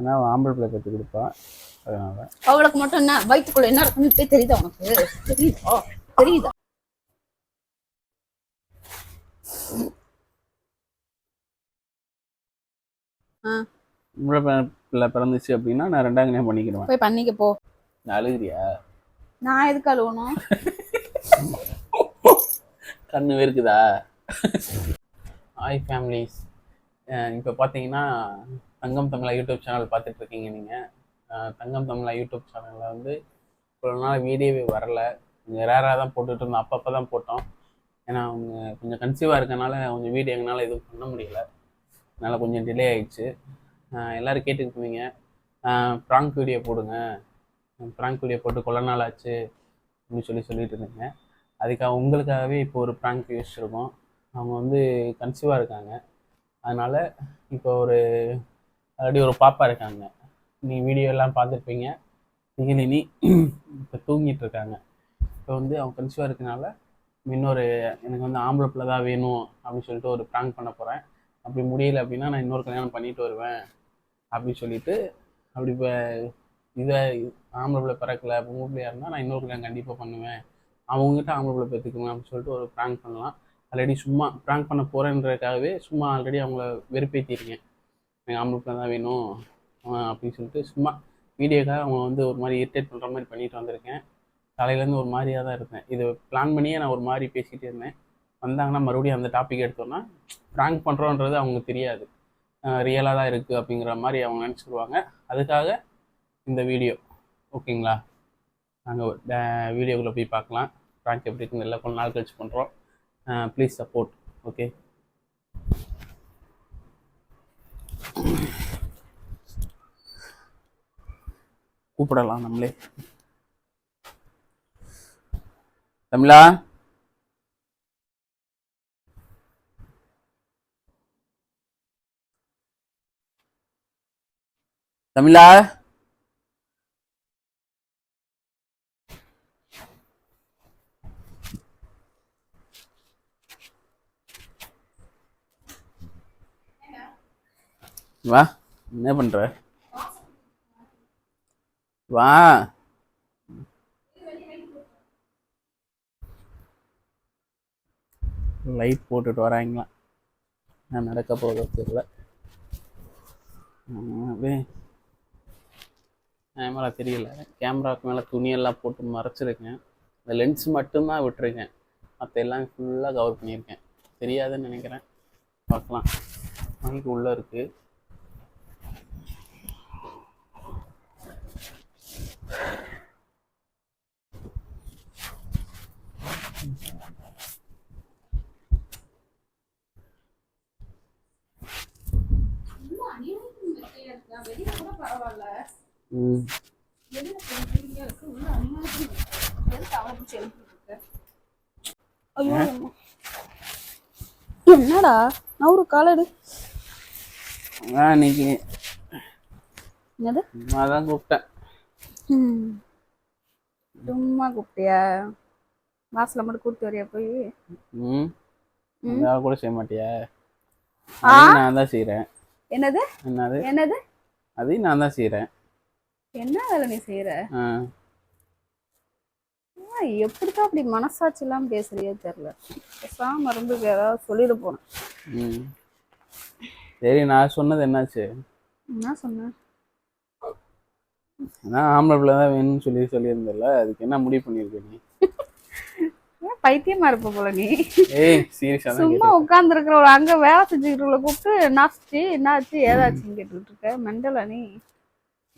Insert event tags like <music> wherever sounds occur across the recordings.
ஏன்னா அவன் ஆம்பளை பிள்ளை கற்றுக் கொடுப்பான் அதனால. அவளுக்கு மட்டும் என்ன வயிற்றுக்குள்ள என்ன இருக்குன்னு தெரியுதா உனக்கு? தெரியுதா? தெரியுதா? ஆம்பளை பிள்ளை- பிறந்துச்சு அப்படின்னா நான் ரெண்டாம் கல்யாணம் பண்ணிக்கிடுவேன். போய் பண்ணிக்க போ. நான் அழுகிறியா? நான் எதுக்கு அழுவணும்? கண்ணு வேர்க்குதா ஹாய் ஃபேமிலிஸ் இப்போ பார்த்தீங்கன்னா தங்கம் தமிழா யூடியூப் சேனல் பார்த்துட்டு இருக்கீங்க நீங்கள் தங்கம் தமிழா யூடியூப் சேனலில் வந்து இவ்வளோ நாள் வீடியோவே வரல. கொஞ்சம் ரேராக தான் போட்டுட்டு இருந்தோம். அப்பப்போ தான் போட்டோம். ஏன்னா அவங்க கொஞ்சம் கன்சீவாக இருக்கனால கொஞ்சம் வீடியோ எங்களால் எதுவும் பண்ண முடியல. அதனால் கொஞ்சம் டிலே ஆயிடுச்சு. எல்லோரும் கேட்டுருக்குவீங்க ப்ராங்க் வீடியோ போடுங்க. ப்ராங்க் வீடியோ போட்டு கொள்ள நாள் ஆச்சு அப்படின்னு சொல்லி சொல்லிட்டு இருந்தீங்க. அதுக்காக உங்களுக்காகவே இப்போ ஒரு ப்ராங்க் யோசிச்சிருக்கோம் அவங்க வந்து கன்சீவாக இருக்காங்க. அதனால் இப்போ ஒரு ஆல்ரெடி ஒரு பாப்பா இருக்காங்க. நீ வீடியோ எல்லாம் பார்த்துருப்பீங்க. நிகிலினி இப்போ தூங்கிட்டு இருக்காங்க இப்போ வந்து அவங்க கன்சியூவாக இருக்கனால இன்னொரு எனக்கு வந்து ஆம்பளை பிள்ளை தான் வேணும் அப்படின்னு சொல்லிட்டு ஒரு ப்ராங்க் பண்ண போகிறேன் அப்படி முடியல அப்படின்னா நான் இன்னொரு கல்யாணம் பண்ணிட்டு வருவேன் அப்படின்னு சொல்லிட்டு அப்படி இப்போ இதை ஆம்பளை பிள்ளை பிறக்கல. பொம்பளை பிள்ளையாக இருந்தால் நான் இன்னொரு கல்யாணம் கண்டிப்பாக பண்ணுவேன். அவங்ககிட்ட ஆம்பளை பிள்ளை பெற்றுக்குவேன் அப்படின்னு சொல்லிட்டு ஒரு ப்ராங்க் பண்ணலாம். ஆல்ரெடி சும்மா ப்ராங்க் பண்ண போகிறேன்றதுக்காகவே சும்மா ஆல்ரெடி அவங்கள வெறுப்பேற்றிருக்கேன் எனக்கு ஆம்பளை பிள்ளை தான் வேணும் அப்படின்னு சொல்லிட்டு சும்மா வீடியோக்காக அவங்க வந்து ஒரு மாதிரி இரிட்டேட் பண்ணுற மாதிரி பண்ணிட்டு வந்திருக்கேன். காலையிலேருந்து ஒரு மாதிரியாக தான் இருந்தேன். இது பிளான் பண்ணியே நான் ஒரு மாதிரி பேசிகிட்டே இருந்தேன். வந்தாங்கன்னா மறுபடியும் அந்த டாபிக் எடுத்தோன்னா ப்ராங்க் பண்ணுறோன்றது அவங்களுக்கு தெரியாது. ரியலாக தான் இருக்குது அப்படிங்கிற மாதிரி அவங்க நினச்சிடுவாங்க அதுக்காக இந்த வீடியோ ஓகேங்களா? நாங்கள் வீடியோக்குள்ளே போய் பார்க்கலாம். ப்ராங்க் எப்படி இருக்குன்னு எல்லாம் கொஞ்ச நாள் கழிச்சு பண்ணுறோம் ப்ளீஸ் சப்போர்ட் ஓகே கூப்பிடலாம் நம்மளே. தமிழா? தமிழா? வா என்ன பண்ற? வா. லைட் போட்டுட்டு வராங்களா? நான் நடக்க போக தெரியல. ஆஹ் அப்படியே கேமரா தெரியல. கேமராவுக்கு மேலே துணியெல்லாம் போட்டு மறைச்சிருக்கேன். இந்த லென்ஸ் மட்டும்தான் விட்டுருக்கேன். மற்ற எல்லாம் ஃபுல்லாக கவர் பண்ணியிருக்கேன். தெரியாதுன்னு நினைக்கிறேன். பார்க்கலாம். மைக் உள்ளே இருக்குது வெளியில கூட பரவாயில்ல ம் வெளியில கொஞ்சம் கூலிங்கா இருக்கு உள்ள அநியாயத்துக்கு இருக்கு. எதுக்கு அவளை பிடிச்சி எழுப்பிட்டு இருக்க? ஐயோ அம்மா. என்னடா? நான் ஒரு காலடு அதான் இன்னைக்கு என்னது? சும்மா தான் கூப்பிட்டேன். ம். சும்மா கூப்பிட்டியா? வாசல மட்டும் கூப்பிட்டு வரியா போய்? ம். கூட செய்ய மாட்டியா? நான் தான் செய்கிறேன் என்னது? என்னது? என்னது? அதையும் நான் தான் செய்கிறேன் என்ன வேலை நீ ஆ, எப்படிதான் அப்படி மனசாட்சி எல்லாம் பேசுறியோ தெரியல. பேசாம இருந்து ஏதாவது சொல்லிட போனேன் சரி நான் சொன்னது என்னாச்சு? என்ன சொன்னேன். அதான் ஆம்பளை பிள்ளை தான் வேணும்னு சொல்லி சொல்லியிருந்தல அதுக்கு என்ன முடிவு பண்ணியிருக்க நீ? பைத்தியமா இருப்ப போல நீ. சும்மா உட்கார்ந்து இருக்கிறவள அங்க வேலை செஞ்சுக்கிட்டு கூப்பிட்டு என்னாச்சு? என்னாச்சு? ஏதாச்சுன்னு கேட்டுக்கிட்டு இருக்க மெண்டலா நீ?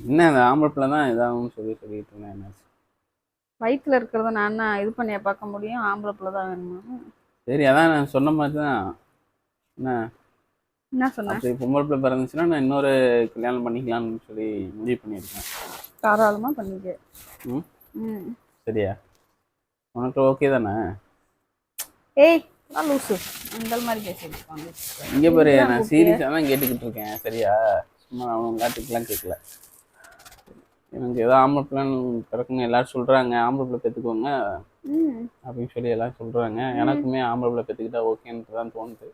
என்ன அந்த ஆம்பளை பிள்ளை தான் இதாகும்னு சொல்லி சொல்லிட்டு இருந்தேன் என்னாச்சு? வயித்துல இருக்கிறத நான் என்ன இது பண்ணியா பார்க்க முடியும்? ஆம்பளை பிள்ளை தான் வேணுமா? சரி அதான் நான் சொன்ன மாதிரி தான். என்ன? என்ன சொன்னேன் பொம்பளை பிள்ளை பிறந்துச்சுன்னா நான் இன்னொரு கல்யாணம் பண்ணிக்கலாம்னு சொல்லி முடிவு பண்ணியிருக்கேன். தாராளமா பண்ணிக்க. ம்? ம். சரியா? உனக்கு ஓகே தானே? ஏய் நான் லூசு. அந்த மாதிரி பேசிட்டு இருக்காங்க. இங்கே பாரு நான். சீரியஸாக தான் கேட்டுக்கிட்டு இருக்கேன் சரியா? சும்மா அவன் காட்டுக்கெல்லாம் கேட்கல. எனக்கு ஏதோ ஆம்பளை பிள்ளைன்னு பிறக்கணும் எல்லாரும் சொல்கிறாங்க ஆம்பளை பிள்ளை பெற்றுக்கோங்க அப்படின்னு சொல்லி எல்லாம் சொல்கிறாங்க எனக்குமே ஆம்பளை பிள்ளை பெற்றுக்கிட்டா ஓகேன்ட்டு தான் தோணுது.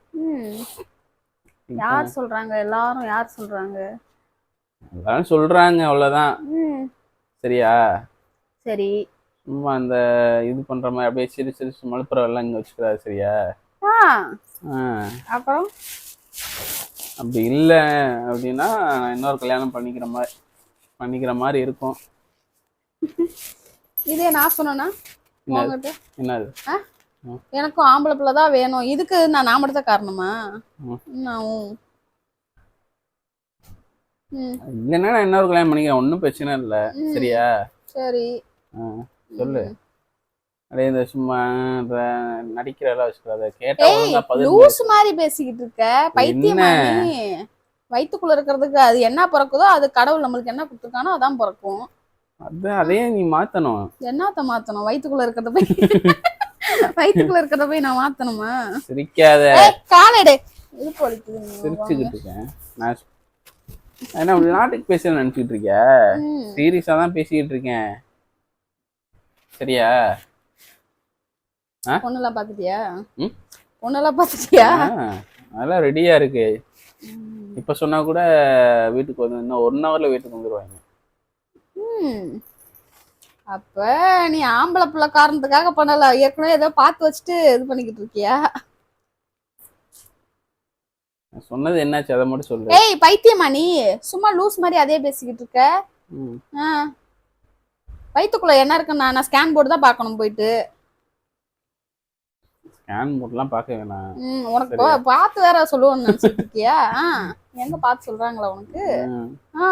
யார் சொல்றாங்க? எல்லாரும் யார் சொல்றாங்க? எல்லாரும் சொல்றாங்க அவ்வளவுதான். ம். சரியா? சரி. சும்மா அந்த இது பண்ற மாதிரி அப்படியே சிரி சிரிச்சு மழுப்புற எல்லாம் இங்க வச்சுக்கிறாரு சரியா? அப்புறம்? அப்படி இல்லை அப்படின்னா நான் இன்னொரு கல்யாணம் பண்ணிக்கிற மாதிரி பண்ணிக்கிற மாதிரி இருக்கும். இதே நான் சொன்னேன்னா என்னது? உங்ககிட்ட? என்னது? ஆ? எனக்கும் ஆம்பளை பிள்ளை தான் வேணும். இதுக்கு நான் நான் மட்டும் காரணமா. நான் இல்லைன்னா நான் இன்னொரு கல்யாணம் பண்ணிக்கிறேன். ஒன்றும் பிரச்சனை இல்லை. சரியா? சரி. சொல்லு. அப்படியே இந்த சும்மா இந்த நடிக்கிறதெல்லாம் வச்சுக்கிறாத கேட்டா லூஸ் மாதிரி பேசிக்கிட்டு இருக்க. பைத்தியமா நீ? வயித்துக்குள்ள இருக்கிறதுக்கு அது என்ன பிறக்குதோ அது கடவுள் நம்மளுக்கு என்ன கொடுத்துருக்கானோ அதான் பிறக்கும். அது அதையே நீ மாத்தணும். என்னத்த மாத்தணும்? வயித்துக்குள்ள இருக்கிறத போய் வயித்துக்குள்ள இருக்கிறத போய் நான் மாத்தணுமா? சிரிக்காத. காலடு. இது பொழிக்குது. சிரிச்சுக்கிட்டு இருக்கேன். நான் என்ன விளையாட்டுக்கு பேச நினைச்சிட்டு இருக்க ம். சீரியஸா தான் பேசிக்கிட்டு இருக்கேன். சரியா? பொண்ணெல்லாம் பாத்துட்டியா ம்? பொண்ணெல்லாம் பாத்துட்டியா ஆ, அதெல்லாம் ரெடியா இருக்கு. இப்ப சொன்னா கூட வீட்டுக்கு வந்து இன்னும் ஒன் ஹவர்ல வீட்டுக்கு வந்துருவாங்க. அப்ப நீ ஆம்பளை பிள்ளை காரணத்துக்காக பண்ணல ஏற்கனவே ஏதோ பார்த்து வச்சுட்டு இது பண்ணிக்கிட்டு இருக்கியா? சொன்னது என்னாச்சு? அதை மட்டும் சொல்லு. ஏய் பைத்தியமா நீ? சும்மா லூஸ் மாதிரி அதே பேசிக்கிட்டு இருக்க. வயித்துக்குள்ள என்ன இருக்குன்னு நான் ஸ்கேன் போர்டு தான் பார்க்கணும் போயிட்டு. ஸ்கேன் போட்டுலாம் பார்க்க வேணாம். ம், உனக்கு பார்த்து வேற சொல்லுவோன்னு நினைச்சிட்டு இருக்கியா? ஆ, எங்க பார்த்து சொல்றாங்களா உனக்கு. ஆ,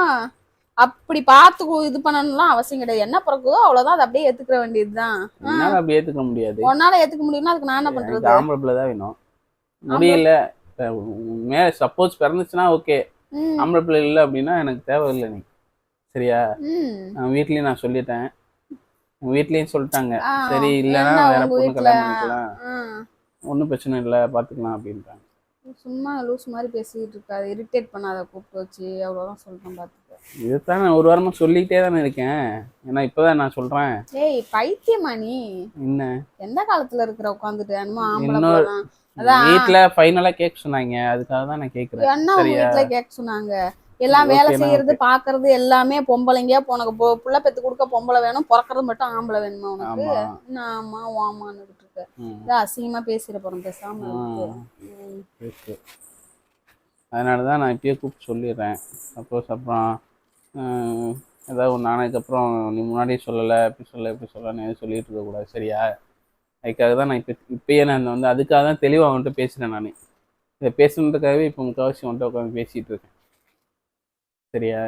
அப்படி பார்த்து இது பண்ணணும்லாம் அவசியம் கிடையாது. என்ன பிறகுதோ அவ்வளவுதான் அதை அப்படியே ஏத்துக்கிற வேண்டியதுதான். என்னால அப்படி ஏத்துக்க முடியாது. உன்னால ஏத்துக்க முடியும்னா அதுக்கு நான் என்ன பண்றது? ஆம்பளை பிள்ளை தான் வேணும். முடியல. மே சப்போஸ் பிறந்துச்சுன்னா ஓகே ஆம்பளை பிள்ளை இல்லை அப்படின்னா எனக்கு தேவையில்லை நீ சரியா? வீட்லயும் நான் சொல்லிட்டேன். வீட்லயும் சொல்லிட்டாங்க. சரி இல்லைன்னா வேற பொண்ணு? கல்யாணம் பண்ணிக்கலாம். ஒன்றும் பிரச்சனை இல்லை பார்த்துக்கலாம் அப்படின்ட்டாங்க. சும்மா லூஸ் மாதிரி பேசிக்கிட்டு இருக்காது இரிட்டேட் பண்ணாத கூப்பிட்டு வச்சு அவ்வளவுதான் சொல்றேன் பாத்துக்க. இதுதான் நான் ஒரு வாரமா சொல்லிக்கிட்டே தானே இருக்கேன். ஏன்னா இப்பதான் நான் சொல்றேன். ஏய் பைத்தியமா நீ? என்ன? எந்த காலத்துல இருக்கிற உட்காந்துட்டு என்னமோ ஆம்பளை இன்னொரு- பிள்ளை தான். அதான். வீட்ல ஃபைனலா கேட்க சொன்னாங்க. அதுக்காக தான் நான் கேக்குறேன். என்ன? வீட்டுல கேட்க சொன்னாங்க. எல்லாம் வேலை செய்யறது பாக்குறது எல்லாமே பொம்பளைங்க உனக்கு புள்ள பெத்து கொடுக்க பொம்பளை வேணும் பிறக்கிறது மட்டும் ஆம்பளை வேணுமா உனக்கு? ஆமா. வாமான்னு இருக்க. அசிங்கமா பேசிட போறோம் பேசாம அதனால தான் நான் இப்பயே கூப்பிட்டு சொல்லிடுறேன். சப்போஸ் அப்புறம் ஏதாவது ஒன்று ஆனதுக்கப்புறம் நீ முன்னாடியே சொல்லலை இப்படி சொல்ல இப்படி சொல்லன்னு எதுவும் சொல்லிட்டு இருக்கக்கூடாது சரியா? அதுக்காக தான் நான் இப்போ இப்பயே நான் வந்து அதுக்காக தான் தெளிவாக அவன்கிட்ட பேசுகிறேன் நான். இதை பேசுனதுக்காகவே இப்போ முக்கால்வாசி அவன்கிட்ட உட்காந்து பேசிகிட்டு இருக்கேன். சரியா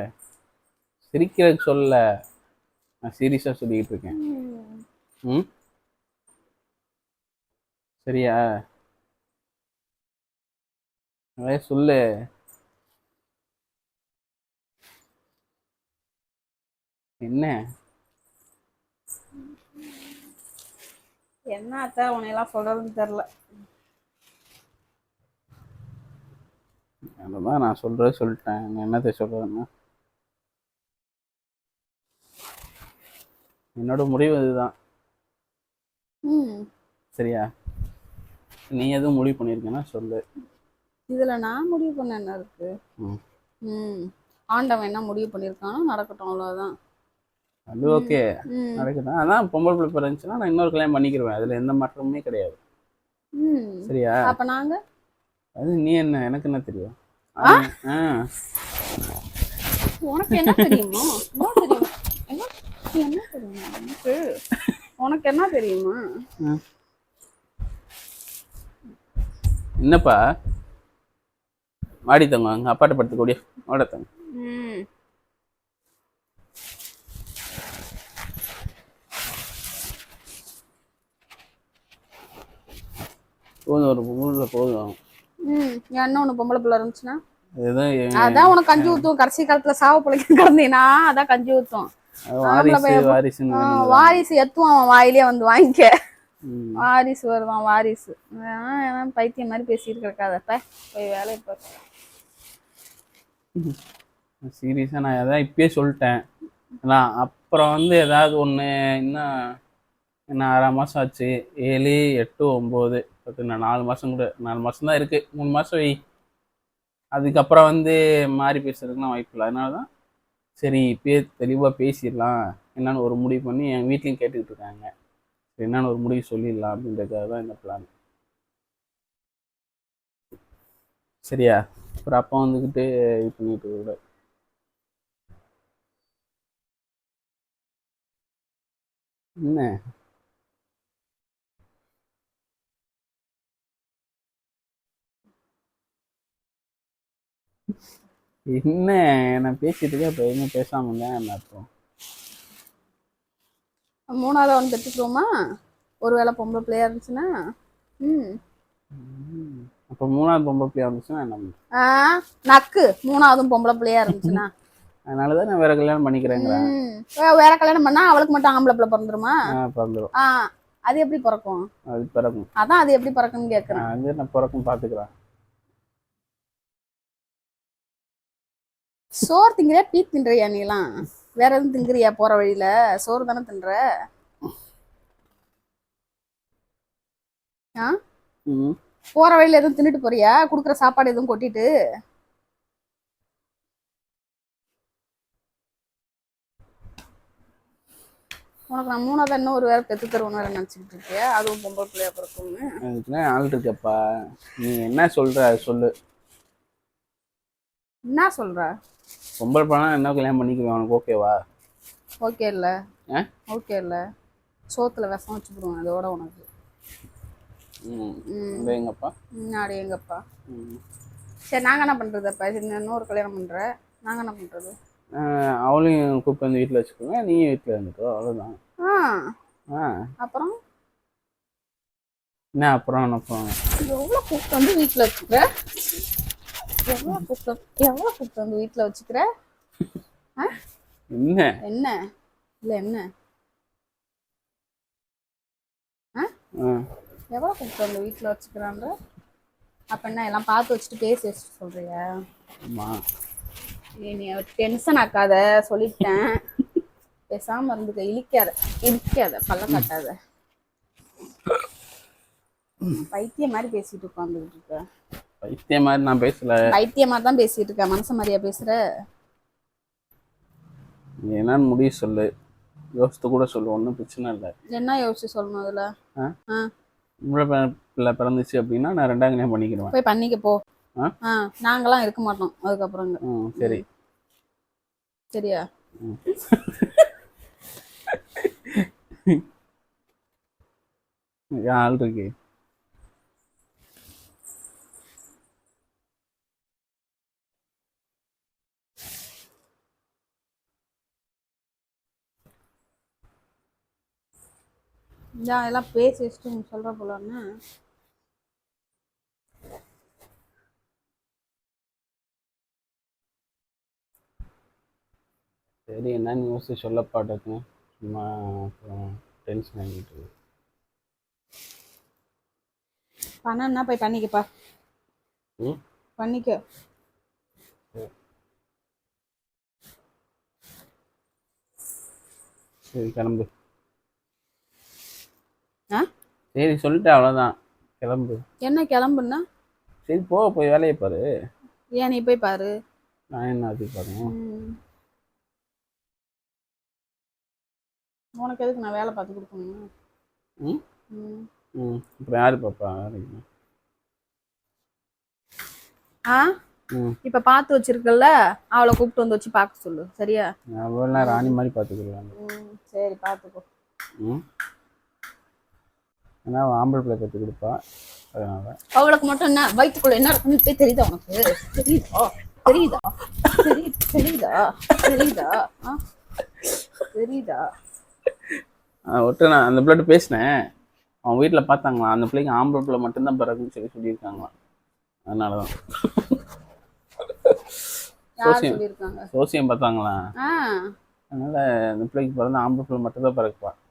சிரிக்கிறதுக்கு சொல்ல நான் சீரியஸாக சொல்லிக்கிட்டு இருக்கேன். ம். சரியா? அதே சொல்லு. என்ன? என்ன அத்தை உன்னையெல்லாம் சொல்றதுன்னு தெரில அதுதான் நான் சொல்றது சொல்லிட்டேன். என்னத்தை சொல்றதுன்னா? என்னோட முடிவு இதுதான். சரியா? நீ எதுவும் முடிவு பண்ணியிருக்கேன்னா சொல்லு. இதுல நான் முடிவு பண்ண என்ன இருக்கு? ம். ஆண்டவன் என்ன முடிவு பண்ணிருக்கானோ நடக்கட்டும் அவ்வளவுதான். அது ஓகே. ம். நடக்குதான் அதான் பொம்பளை பிள்ளை பிறந்துச்சுன்னா நான் இன்னொரு கல்யாணம் பண்ணிக்கிருவேன். அதுல எந்த மாற்றமுமே கிடையாது. சரியா? அப்ப நாங்க? அது நீ என்ன எனக்கு என்ன தெரியும்? உனக்கு என்ன தெரியுமா? என்ன தெரியும்? உனக்கு உனக்கு என்ன தெரியுமா? என்னப்பா? வாடி தங்க அங்கே அப்பாட்ட படுத்துக்கூடிய ஓட தங்க போதும் ஒரு ஊரில் போதும். ம் என்ன ஒண்ணு பொம்பளை பிள்ளை இருந்துச்சுன்னா. அதான் உனக்கு கஞ்சி ஊத்தும். கடைசி காலத்துல சாவ பிள்ளைக்கு கிடந்தீனா அதான் கஞ்சி ஊத்தும். வாரிசு எத்துவான் அவன் வாயிலே வந்து வாங்கிக்க. வாரிசு வருவான் வாரிசு. பைத்தியம் மாதிரி பேசிட்டு கிடக்காதப்ப போய் வேலையை பாரு. சீரியஸாக நான் அதான் இப்பயே சொல்லிட்டேன். அப்புறம் வந்து ஏதாவது ஒன்று இன்னும் இன்னும் ஆறாம் மாதம் ஆச்சு. ஏழு எட்டு ஒம்பது பத்து நாலு மாதம் கூட நாலு மாதம் தான் இருக்குது மூணு மாதம் வை. அதுக்கப்புறம் வந்து மாறி பேசுறதுக்குலாம் வாய்ப்பு இல்லை. அதனால தான் சரி பே தெளிவாக பேசிடலாம். என்னென்னு ஒரு முடிவு பண்ணி என் வீட்லேயும் கேட்டுக்கிட்டு இருக்காங்க. சரி, ஒரு முடிவு சொல்லிடலாம் அப்படின்றதுக்காக தான் இந்த பிளான் சரியா? அப்புறம் அப்பா வந்துக்கிட்டு இது பண்ணிட்டு கூட என்ன? என்ன? நான் பேசிட்டு இருக்கேன் இப்போ எதுவும் பேசாம இருந்தேன். அர்த்தம்? மூணாவது அவன் கற்றுக்குவோமா ஒரு வேளை பொம்பளை பிள்ளையா இருந்துச்சுன்னா? ம். அப்போ மூணாவது பொம்பளை பிள்ளையா இருந்துச்சுன்னா என்ன ஆ நக்கு. மூணாவதும் பொம்பளை பிள்ளையா இருந்துச்சுன்னா? அதனால தான் நான் வேற கல்யாணம். வே- வேற கல்யாணம் பண்ணா அவளுக்கு மட்டும் ஆம்பளை பிள்ளை பிறந்துருமா? ஆ பிறந்துடும் ஆ அது எப்படி பிறக்கும்? அது பிறக்கும். அதான் அது எப்படி பிறக்கும்னு கேக்குறேன். அது நான் பிறக்கும் பார்த்துக்கிறேன் சோறு திங்கிறியா பீ தின்றியா நீலாம்? வேற எதுவும் திங்கிறியா போற வழியில? சோறு தானே தின்ற. ஆ? போற வழியில எதுவும் தின்னுட்டு போறியா? குடுக்குற சாப்பாடு எதுவும் கொட்டிட்டு? உனக்கு நான் மூணாவது இன்னும் ஒரு வேற பெத்து தருவோம் வேற நினைச்சுக்கிட்டு இருக்கியா? அதுவும் பொம்பளை பிள்ளையா பிறக்கும்னு. அதுக்குலாம் ஆள் இருக்கப்பா. நீ என்ன சொல்ற அது சொல்லு. என்ன சொல்ற? பொம்பளை பழம் என்ன கல்யாணம் பண்ணிக்குவேன் உனக்கு ஓகேவா? ஓகே இல்ல ஆ? ஓகே இல்ல சோத்துல விஷம் வச்சுக்கிடுவோம் அதோட உனக்கு. ம். ம். இந்த எங்கப்பா? நாடு எங்கப்பா? ம். சரி நாங்க என்ன பண்றது அப்ப? சரி, நான் இன்னொரு கல்யாணம் பண்ற? நாங்க என்ன பண்றது? ஆஹ் அவளையும் கூப்பிட்டு வந்து வீட்டில் வச்சுக்கோங்க நீயும் வீட்டில் இருந்துக்கோ அவ்வளோதான் ஆ. ஆ. அப்புறம்? என்ன அப்புறம் என்ன அப்புறம்? எவ்வளவு கூப்பிட்டு வந்து வீட்டுல வச்சுக்கிற? எவ்வளவு கூப்பிட்டு எவ்வளவு கூப்பிட்டு வந்து வீட்டுல வச்சுக்கிற? என்ன? என்ன? இல்ல என்ன? ஆ? எவ்வளவு கூப்பிட்டு வந்து வீட்டுல வச்சுக்கிறான்ற அப்ப என்ன எல்லாம் பார்த்து வச்சுட்டு பேசி வச்சுட்டு ஏய், நீ டென்ஷன் ஆக்காத சொல்லிட்டேன். பேசாம இருந்துக்க இழிக்காத இழிக்காத பல்ல காட்டாத. பைத்தியம் மாதிரி பேசிட்டு உட்காந்துக்கிட்டு இருக்க. பைத்தியம் மாதிரி நான் பேசல. பைத்தியம் மாதிரி தான் பேசிட்டு இருக்க மனசு மாதிரியா பேசுற? என்னன்னு முடிவு சொல்லு. யோசித்து கூட சொல்லு ஒன்றும் பிரச்சனை இல்லை. என்ன யோசிச்சு சொல்லணும் அதுல? உங்களை பிள்ளை பிறந்துச்சு அப்படின்னா நான் ரெண்டாம் கல்யாணம் பண்ணிக்கிடுவேன். போய் பண்ணிக்க போ. ஆ? நாங்கெல்லாம் இருக்க மாட்டோம் அதுக்கப்புறம். ம் சரி. சரியா? <laughs> ஆள் இருக்கு. இதான் எல்லாம் பேசி வச்சுட்டு நீ சொல்ற போலன்னு சரி என்னன்னு யோசிச்சு சொல்லப்பாட்டுக்கு சும்மா அப்புறம் டென்ஷன் ஆகிட்டு இருக்கு. பண்ணா போய் பண்ணிக்கப்பா. ம்? பண்ணிக்க. சரி கிளம்பு. ஆ? சரி சொல்லிட்டு அவ்வளோதான் கிளம்பு. என்ன கிளம்புன்னா? சரி போ போய் வேலையை பாரு. ஏன் நீ போய் பாரு. நான் என்ன அது பாருங்க. உனக்கு எதுக்கு நான் வேலை பார்த்து கொடுக்கணும்? ம்? ம். அப்புறம் யார் பாப்பா? ஆ? இப்ப பார்த்து வச்சிருக்கல்ல? அவளை கூப்பிட்டு வந்து வச்சு பார்க்க சொல்லு. சரியா? நேரம் ராணி மாதிரி பார்த்துக்கிடுவேன் ம் சரி பார்த்துக்கோ. ம்? ஏன்னா அவன் ஆம்பளை பிள்ளை கற்றுக் கொடுப்பா. அதனால. அவளுக்கு மட்டும் என்ன வயிற்றுக்குள்ள என்ன இருக்குன்னு தெரியுதா உனக்கு? தெரியுதா? தெரியுதா? தெரி- தெரியுதா? தெரியுதா? தெரியுதா ஒட்டு நான் அந்த பிள்ளைகிட்ட பேசினேன். அவன் வீட்டில் பார்த்தாங்களாம். அந்த பிள்ளைக்கு ஆம்பளை பிள்ளை மட்டும்தான் பிறகுன்னு சொல்லி சொல்லியிருக்காங்களாம். அதனால தான் சோசியம். சோசியம் பார்த்தாங்களாம். ஆ. அதனால அந்த பிள்ளைக்கு பிறந்த ஆம்பளை பிள்ளை மட்டும்தான் பிறக்குப்பா.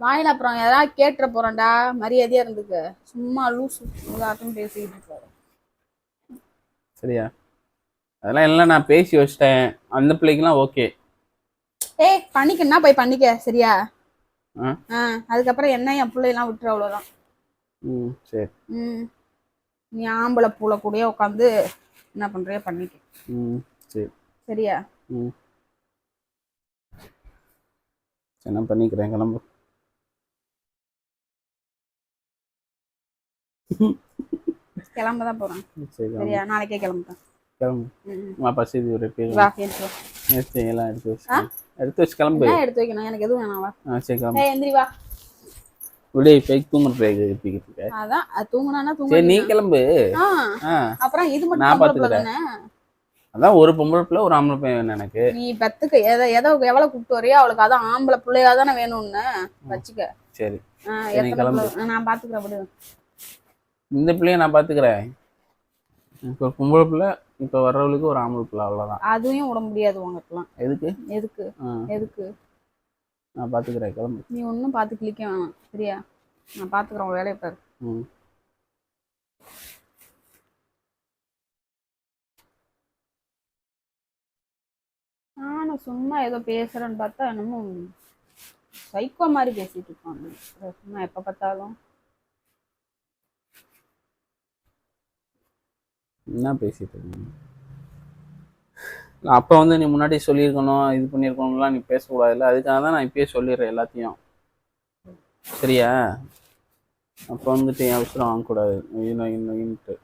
வாயில அப்புறம் யாராவது கேட்டுற போறேன்டா. மரியாதையா இருந்துக்க. சும்மா லூசு இதாட்டும் பேசிக்கிட்டு இருக்காரு சரியா? அதெல்லாம் எல்லாம் நான் பேசி வச்சிட்டேன். அந்த பிள்ளைக்கெல்லாம் ஓகே. ஏய் பண்ணிக்கன்னா போய் பண்ணிக்க? சரியா? ஆ? அதுக்கப்புறம் என்ன என் பிள்ளையெல்லாம் விட்டுரு அவ்வளோதான் ம் சரி. ம். நீ ஆம்பளை பூளை கூடயே உட்காந்து என்ன பண்றியோ பண்ணிக்க. ம் சரி. சரியா? ம். நான் பண்ணிக்கிறேன். கிளம்பு. <laughs> கிளம்ப தான் போறேன். சரியா? நாளைக்கே கிளம்புறேன். கிளம்பு. அம்மா பசி ஒரு பேர் வா எடுத்து வா. எல்லாம் எடுத்து வச்சு. எடுத்து வச்சு கிளம்பு. எடுத்து வைக்கணும்? எனக்கு எதுவும் வேணாம் வா. ஆ சரி கிளம்பு. ஏய் எந்திரி வா. விடு இப்போ தூங்குற பேக் எழுப்பிக்கிட்டு அதான் அது தூங்குனானா சரி நீ தூங்க கிளம்பு. அப்புறம் இது மட்டும் நான் பாத்துக்கிறேன். தானே? அதான் ஒரு பொம்பளை பிள்ளை ஒரு ஆம்பளை பையன் வேணும் எனக்கு. நீ பெத்துக்கு எதை எதை எவ்வளவு கூப்பிட்டு வரையோ அவளுக்கு அதான் ஆம்பளை பிள்ளையா தானே வேணும்னு வச்சுக்க. சரி. நான் பாத்துக்கிறேன் விடு. இந்த பிள்ளைய நான் பார்த்துக்கிறேன் இப்போ ஒரு பொம்பளை பிள்ளை இப்போ வர்றவளுக்கு ஒரு ஆம்பளை பிள்ளை அவ்வளோதான் அதையும் விட முடியாது உங்ககிட்டலாம் எதுக்கு? எதுக்கு? எதுக்கு? நான் பார்த்துக்கிறேன் கிளம்பு. நீ ஒன்றும் பார்த்து கிளிக்க வேணாம் சரியா? நான் பார்த்துக்கிறேன் வேலையை பாரு. ம். நானும் சும்மா ஏதோ பேசுறேன்னு பார்த்தா என்னமோ சைக்கோ மாதிரி பேசிட்டு இருப்பாங்க சும்மா எப்போ பார்த்தாலும். என்ன பேசிட்டு இருக்கீங்க அப்போ வந்து நீ முன்னாடி சொல்லியிருக்கணும் இது பண்ணியிருக்கணும்லாம் நீ பேசக்கூடாதுல்ல. அதுக்காக தான் நான் இப்பயே சொல்லிடுறேன் எல்லாத்தையும். சரியா? அப்போ வந்துட்டு என் அவசரம் வாங்கக்கூடாது. நொயின்ட்டு.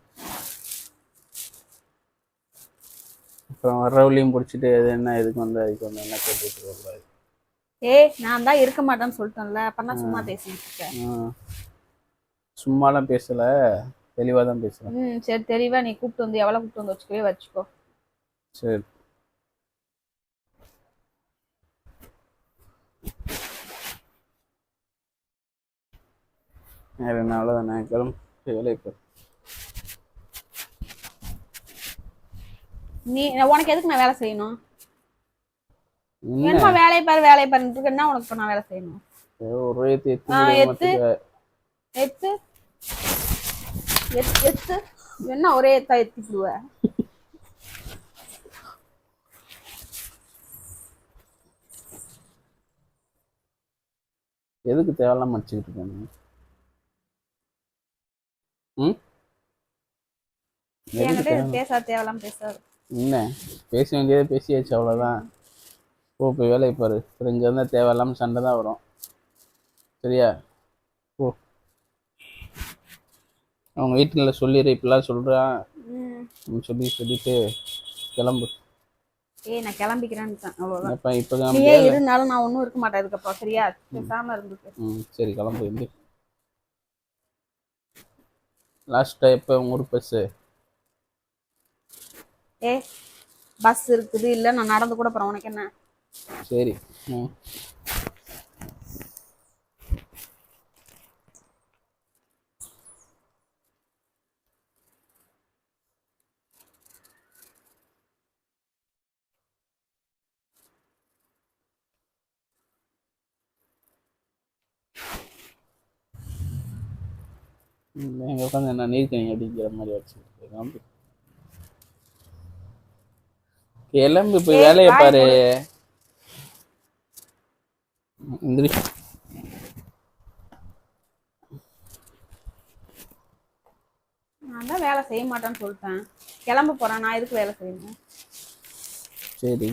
அப்புறம் வர்றவளையும் பிடிச்சிட்டு எது என்ன எதுக்கு வந்து அதுக்கு வந்து என்ன கேட்டுட்டு இருக்கக்கூடாது ஏய் நான் தான் இருக்க மாட்டேன்னு சொல்லிட்டேன்ல. அப்ப சும்மா பேசிட்டு இருக்கேன். சும்மாலாம் பேசலை. தெளிவாக தான் பேசுகிறேன் ம் சரி தெளிவா நீ கூப்பிட்டு வந்து எவ்வளவு கூப்பிட்டு வந்து வச்சுக்கவே வச்சுக்கோ. சரி. வேறு அவ்வளோதானே கிளம்பு வேலையை பாரு. நீ உனக்கு எதுக்கு நான் வேலை செய்யணும்? என்ன? என்னமா வேலையை பாரு வேலையை பாருன்னு இருக்க. என்ன உனக்கு நான் வேலை செய்யணும்? ஒரு எத்து. எத்து. எத்து எத்து? எத்து என்ன ஒரே எத்தா எத்திடுவ எதுக்கு தேவையில்லாம அடிச்சுக்கிட்டு இருக்காங்க ம்? எதுக்கு என்கிட்ட தேவை பேசாத என்ன? பேச வேண்டியதை பேசியாச்சு அவ்வளோதான் போ போய் வேலையை பாரு. இருந்தால் தேவையில்லாமல் சண்டை தான் வரும். சரியா போ அவங்க வீட்டில் சொல்லிடு இப்படிலாம் சொல்கிறான் சொல்லி சொல்லிட்டு கிளம்பு. ஏய் நான் கிளம்பிக்கிறேன்ட்டேன் அவ்வளவுதான். அப்போ இப்போ நீயே இருந்தாலும் நான் ஒன்றும் இருக்க மாட்டேன் இதுக்கப்புறம் சரியா? பேசாம இருந்துட்டு ம் சரி கிளம்பு எந்த லாஸ்ட்டாக எப்போ உங்கள் ஊர் பஸ்ஸு ஏ பஸ் இருக்குது இல்ல நான் நடந்து கூட போறேன் உனக்கு என்ன? சரி ம். எங்க உட்காந்து என்ன நீர்க்கணி அடிக்கிற மாதிரி வச்சுக்கிட்டு கிளம்பு போய் வேலையை பாரு. எந்திரி. நான் தான் வேலை செய்ய மாட்டேன்னு சொல்லிட்டேன். கிளம்ப போறேன். நான் எதுக்கு வேலை செய்யணும்? சரி.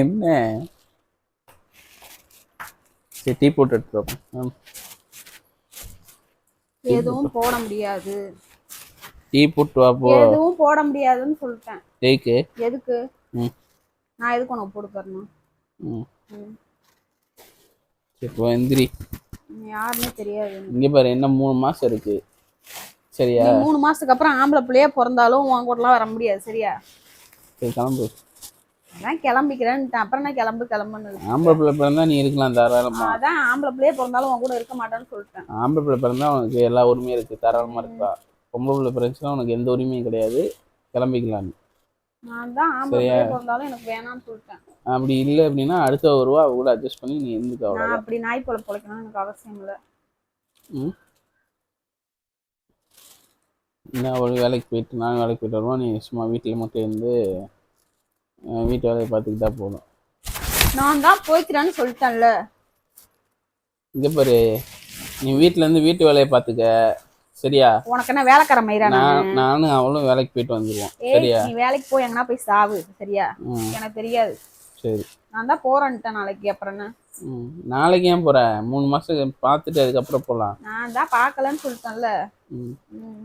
என்ன? சரி டீ போட்டு எடுத்து வைப்போம். எதுவும் போட முடியாது. டீ போட்டு வா போ எதுவும் போட முடியாதுன்னு சொல்லிட்டேன். டேக்கு? எதுக்கு? நான் எதுக்கு உனக்கு போட்டு தரணும்? ம். சரி போ எந்திரி. யாருன்னே தெரியாது. இங்கே பாரு என்ன மூணு மாசம் இருக்கு. சரியா? நீ மூணு மாசத்துக்கு அப்புறம் ஆம்பளை பிள்ளையா பிறந்தாலும் உன் கூடலாம் வர முடியாது சரியா? சரி கிளம்பு. அதான் கிளம்பிக்கிறேன்ட்டேன். அப்புறம் நான் கிளம்பு கிளம்புன்னு ஆம்பளை பிள்ளை பிறந்தா நீ இருக்கலாம் தாராளமா. அதான் ஆம்பளை பிள்ளையா பிறந்தாலும் உன் கூட இருக்க மாட்டேன்னு சொல்லிட்டேன். ஆம்பளை பிள்ளை பிறந்தா உனக்கு எல்லா உரிமையும் இருக்கு. தாராளமா இருக்கா பொம்பளை பிள்ளை பிறந்துச்சுன்னா உனக்கு எந்த உரிமையும் கிடையாது. கிளம்பிக்கலாம் நீ. நான் தான் ஆம்பளை பிள்ளையா பிறந்தாலும் எனக்கு வேணாம்னு சொல்லிட்டேன். அப்படி இல்லை அப்படின்னா அடுத்த ஒரு ரூபா அவ கூட அட்ஜஸ்ட் பண்ணி நீ இருந்துக்க அவ்வளோ நான் அப்படி நாய் போல பொழைக்கணும்னு எனக்கு அவசியம் இல்லை. இன்னும் அவள் வேலைக்கு போயிட்டு நான் வேலைக்கு போயிட்டு வருவோம். நீ சும்மா வீட்டில் மட்டும் இருந்து வீட்டு வேலையை பார்த்துக்கிட்டா போதும். நான் தான் போய்க்கிறேன்னு சொல்லிட்டேன்ல. இங்கே பாரு நீ வீட்டில் இருந்து வீட்டு வேலையை பார்த்துக்க. சரியா? உனக்கு என்ன வேலைக்கார மயிரா நான் நானும் அவளும் வேலைக்கு போயிட்டு வந்துடுவோம் ஏய் சரியா? நீ வேலைக்கு போய் எங்கன்னா போய் சாவு சரியா? எனக்கு தெரியாது. சரி. நான் தான் போறேன்ட்டேன் நாளைக்கு அப்புறம் என்ன? நாளைக்கு ஏன் போற? மூணு மாசம் பார்த்துட்டு அதுக்கப்புறம் போகலாம் நான் தான் பார்க்கலன்னு சொல்லிட்டேன்ல.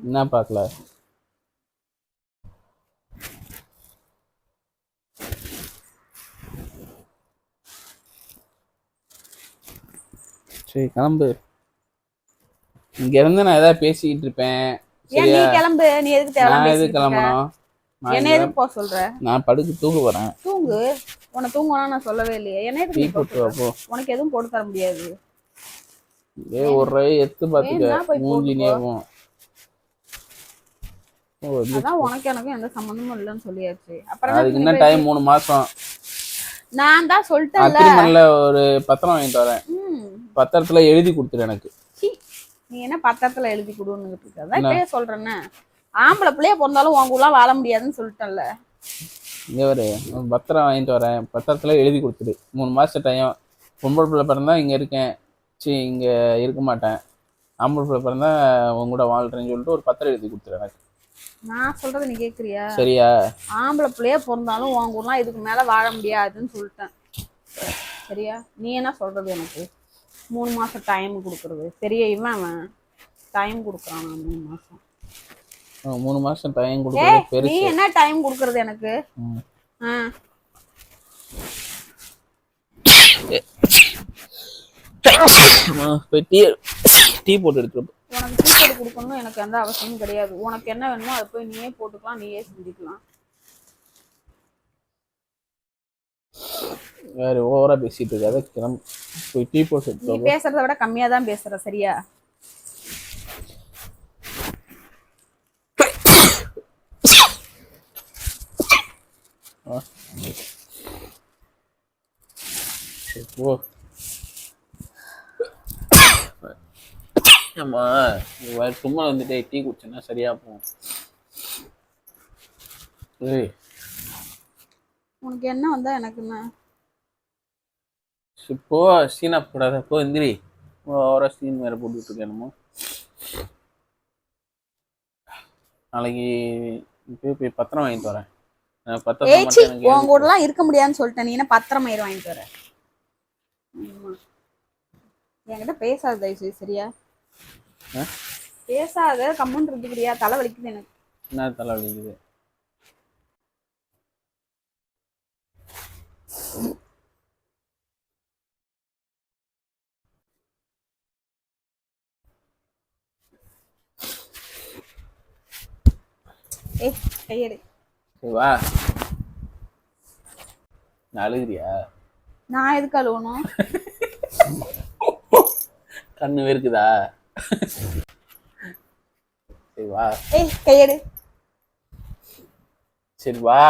என்ன பார்க்கல? சரி கிளம்பு. இங்க இருந்து நான் ஏதாவது பேசிக்கிட்டு இருப்பேன். ஏன் நீ கிளம்பு நீ எதுக்கு நான் எது கிளம்பணும்? என்ன எதுக்கு போக சொல்ற? நான் படுத்து தூங்க போறேன். தூங்கு. உன்னை தூங்கணும் நான் சொல்லவே இல்லையே. என்ன எதுக்கு டீ போட்டு? போ. உனக்கு எதுவும் போட்டு தர முடியாது. ஏ ஒரு எத்து போய் மூஞ்சி இது- அதான் உனக்கு எனக்கும் எந்த சம்மந்தமும் இல்லைன்னு சொல்லியாச்சு. அப்புறம் அதுக்கு டைம் மூணு மாசம். நான் தான் சொல்லிட்டேன்ல. ஒரு பத்திரம் வாங்கிட்டு வரேன். பத்திரத்துல எழுதி கொடுத்துரு எனக்கு. நீ என்ன பத்திரத்துல எழுதி கொடுன்னு இருக்க? அதான் இப்பயே சொல்றேன்னு. ஆம்பளை பிள்ளைய பிறந்தாலும் உன் கூடலாம் வாழ முடியாதுன்னு சொல்லிட்டேன்ல. இங்கே ஒரு பத்திரம் வாங்கிட்டு வரேன். பத்திரத்துல எழுதி கொடுத்துரு மூணு மாசம் டைம் பொம்பளை பிள்ளை பிறந்தா இங்க இருக்கேன். சி இங்க இருக்க மாட்டேன். ஆம்பளை பிள்ளை பிறந்தா உன் கூட வாழ்றேன்னு சொல்லிட்டு ஒரு பத்திரம் எழுதி கொடுத்துரு எனக்கு. நான் சொல்றது நீ கேக்குறியா? சரியா? ஆம்பளை பிள்ளைய பிறந்தாலும் உன் கூடலாம் இதுக்கு மேல வாழ முடியாதுன்னு சொல்லிட்டேன். சரியா? நீ என்ன சொல்றது எனக்கு? மூணு மாசம் டைம் கொடுக்கறது. சரியா இவன் அவன் டைம் கொடுக்குறான் மூணு மாசம். மூணு மாசம் டைம் கொடுக்குறது நீ என்ன டைம் கொடுக்கறது எனக்கு. ஆ. போய் டீ டீ போட்டு எடுத்துட்டு. உனக்கு டீச்சர் கொடுக்கணும்னு எனக்கு எந்த அவசியமும் கிடையாது. உனக்கு என்ன வேணுமோ அதை போய் நீயே போட்டுக்கலாம் நீயே செஞ்சுக்கலாம். வேற ஓவரா பேசிட்டு இருக்காத கிளம்பு போய் டீ போட்டு நீ. பேசுறத விட கம்மியா தான் பேசுற சரியா? ஆமா நீ வேற சும்மா வந்துட்டு டீ குடிச்சேன்னா சரியா போகும். ஏய். உனக்கு என்ன வந்தா எனக்கு என்ன சரி, போ சீனா போடாத போ எந்திரி ஓவரா சீன் வேற போட்டுட்டு இருக்கேனுமோ நாளைக்கு போய் போய் பத்திரம் வாங்கிட்டு வரேன். ஏச்சி உன் எழுதி கூட எல்லாம் இருக்க முடியாதுன்னு சொல்லிட்டேன். நீ என்ன பத்திரம் மயிர் வாங்கிட்டு வர. என்கிட்ட பேசாத தயவு செய்து சரியா? பேசாத இருந்துக்கிறியா? தலை வலிக்குது எனக்கு. என்ன தலை வலிக்குது? ஏய் கையெடு. வா. நான் அழுகுறியா? நான் எதுக்கு அழுவணும்? கண்ணு வெறுக்குதா? சரி வா. ஏய் கையெடு. சரி வா.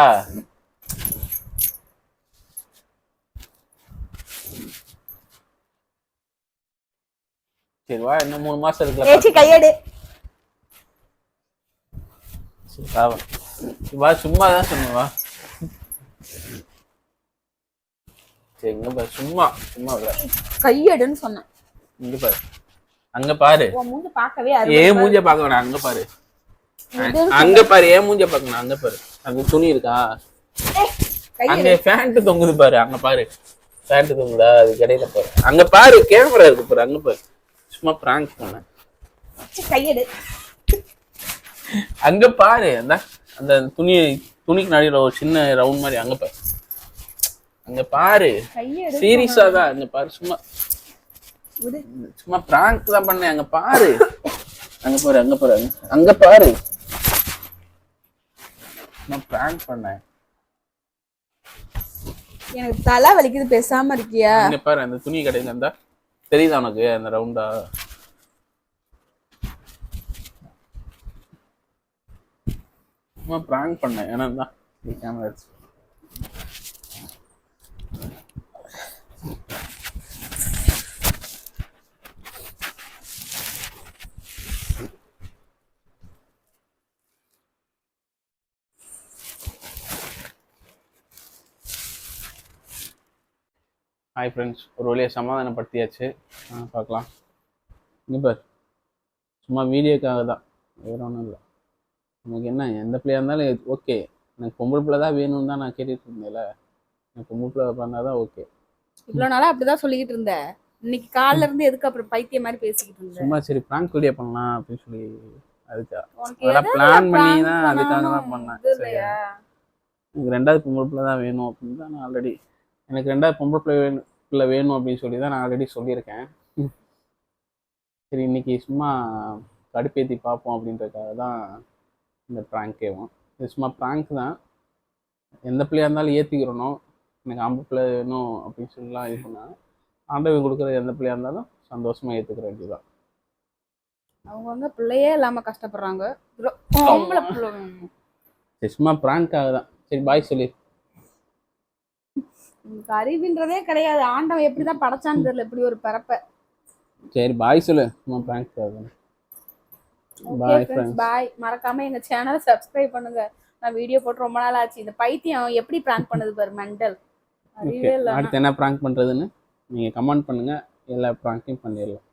சரி வா. இன்னும் மூணு மாசம் இருக்குல்ல ஏச்சி கையெடு. வா சும்மா தான் சொன்னேன் வா. சரி இங்க பாரு சும்மா சும்மா கையெடுன்னு சொன்னேன். இங்க பாரு. அங்க பாரு. மூஞ்சி பார்க்கவே ஏன் அருமையா மூஞ்ச பார்க்க வேணாம் அங்க பாரு. அங்க பாரு ஏன் மூஞ்ச பார்க்கணும் அங்க பாரு. அங்க துணி இருக்கா? அங்க ஃபேண்ட் தொங்குது பாரு அங்க பாரு. ஃபேண்ட் தொங்குதா? அது இடையில பாரு. அங்க பாரு கேமரா இருக்கு பாரு அங்க பாரு. சும்மா பிராங்க் பண்ண. சி, கையெடு. அங்க பாரு அந்த அந்த துணி துணிக்கு நடுவில் ஒரு சின்ன ரவுண்ட் மாதிரி அங்க பாரு. அங்க பாரு. சீரியஸா தான் அங்க பாரு சும்மா. சும்மா பிராங்க் தான் பண்ணேன் அங்க பாரு. அங்க பாரு அங்க பாரு அங்க- பாரு. நான் பிராங்க் பண்ணேன் எனக்கு தலை வலிக்குது பேசாம இருக்கியா? அங்க பாரு அந்த துணி கடையில இருந்தா. தெரியுதா உனக்கு அந்த ரவுண்டா சும்மா ப்ராங்க் பண்ணேன். ஏன்னா தான் கேமரா எடுத்து ஹாய் ஃப்ரெண்ட்ஸ் ஒரு வழியை சமாதானப்படுத்தியாச்சு. பார்க்கலாம். இங்கே பார். சும்மா வீடியோக்காக தான் வேறு ஒன்றும் இல்லை. நமக்கு என்ன எந்த பிள்ளையாக இருந்தாலும் ஓகே எனக்கு பொம்பளை பிள்ளை தான் வேணும்னு தான் நான் கேட்டுட்டு இருந்தேன்ல. எனக்கு பொம்பளை பிள்ளை பண்ணால் தான் ஓகே இவ்வளவு நாளா அப்படிதான் சொல்லிக்கிட்டு இருந்த. இன்னைக்கு காலைல இருந்து எதுக்கு அப்புறம் பைத்தியம் மாதிரி பேசிக்கிட்டு இருந்த? சும்மா சரி ப்ராங்க் வீடியோ பண்ணலாம் அப்படின்னு சொல்லி அதுக்கா உனக்கு அதெல்லாம் பிளான் பண்ணி தான் அதுக்காக தான் பண்ணேன். சரியா? எனக்கு ரெண்டாவது பொம்பளை பிள்ளை தான் வேணும் அப்படின்னு தான் நான் ஆல்ரெடி எனக்கு ரெண்டாவது பொம்பளை பிள்ளை வேணும் பிள்ளை வேணும் அப்படின்னு சொல்லி தான் நான் ஆல்ரெடி சொல்லியிருக்கேன். சரி இன்னைக்கு சும்மா கடுப்பேத்தி பார்ப்போம் அப்படின்றதுக்காக தான் இந்த ப்ராங்கேவும் இது சும்மா ப்ராங்க் தான். எந்த பிள்ளையாக இருந்தாலும் ஏற்றிக்கிறணும் எனக்கு ஆம்பளை பிள்ளை வேணும் அப்படின்னு சொல்லலாம் இது பண்ணா ஆண்டவன் கொடுக்குற எந்த பிள்ளையாக இருந்தாலும் சந்தோஷமாக ஏற்றுக்கிற வேண்டியதுதான். அவங்க வந்து பிள்ளையே இல்லாம கஷ்டப்படுறாங்க. சரி சும்மா ப்ராங்காக தான். சரி பாய் சொல்லி. உனக்கு அறிவுன்றதே கிடையாது. ஆண்டவன் எப்படிதான் படைச்சான்னு தெரியல. இப்படி ஒரு பிறப்ப. சரி பாய் சொல்லு. சும்மா ப்ராங்காக தான் பாய் ஃப்ரெண்ட்ஸ் பாய் மறக்காம எங்க சேனலை சப்ஸ்கிரைப் பண்ணுங்க. நான் வீடியோ போட்டு ரொம்ப நாள் ஆச்சு. இந்த பைத்தியம் எப்படி பிராங்க் பண்ணுது பாரு மெண்டல். அடுத்து என்ன ப்ராங்க் பண்ணுறதுன்னு நீங்கள் கமெண்ட் பண்ணுங்கள் எல்லா ப்ராங்க்கையும் பண்ணிடலாம்.